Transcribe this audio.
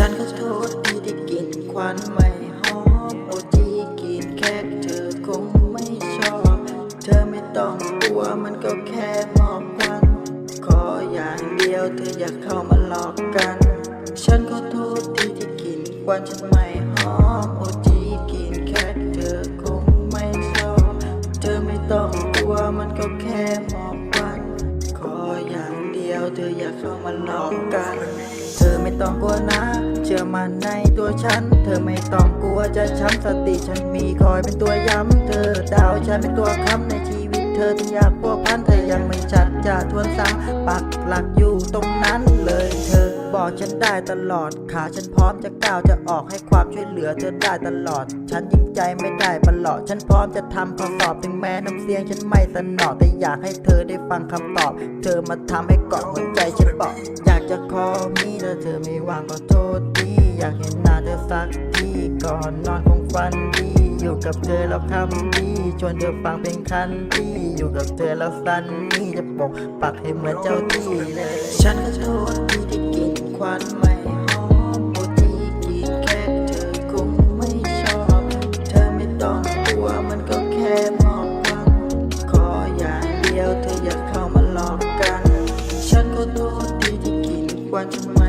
โทษที่ได้กลินควันไม่หอมโอจีกินแค่เธอคงไม่ชอบ เธอไม่ต้องกลัวมันก็แค่หมอกควันขออย่างเดียวเธออย่าเข้ามาหลอกกัน ฉันขอโทษที่ที่กลินควันฉันไม่หอมโอจีกินแค่เธอคงไม่ชอบ เธอไม่ต้องกลัวมันก็แค่หมอก เดียวเธออย่าเข้ามาหลอกกัน เธอไม่ต้องกลัวนะ เชื่อมันในตัวฉัน เธอไม่ต้องกลัวจะช้ำสติฉันมีคอยเป็นตัวย้ำ เธอดาวฉันเป็นตัวค้ำในชีวิต เธอถึงอยากพัวพันเธอยังไม่ชัดจะทวนซ้ำปักหลักอยู่ตรงนั้น บอกฉันได้ตลอด ขาฉันพร้อมจะก้าวจะออกให้ความช่วยเหลือเธอได้ตลอด ฉันยิ่งใจไม่ได้ประหลอด ฉันพร้อมจะทำข้อสอบถึงแม้น้ำเสียงฉันไม่สนอแต่อยากให้เธอได้ฟังคำตอบ เธอมาทำให้เกาะหัวใจฉันบอก อยากจะขอมีแต่เธอไม่ว่างก็โทษทีอยากเห็นหน้าเธอสักทีก่อนนอนคงฝันดี อยู่กับเธอเราวคำนี้ชวนเธอฟังเพลงคันดีอยู่กับเธอเราสันนี่จะปกปักให้เหมือนเจ้าที่เลย ฉันก็โทษที่ได้กินควันไม่หอมโอที่กินแค่เธอคงไม่ชอบ เธอไม่ต้องกลัวมันก็แค่มองกันขออย่เดียวเธออย่าเข้ามาหลอกัน ฉันก็โทษที่ที่กินควัน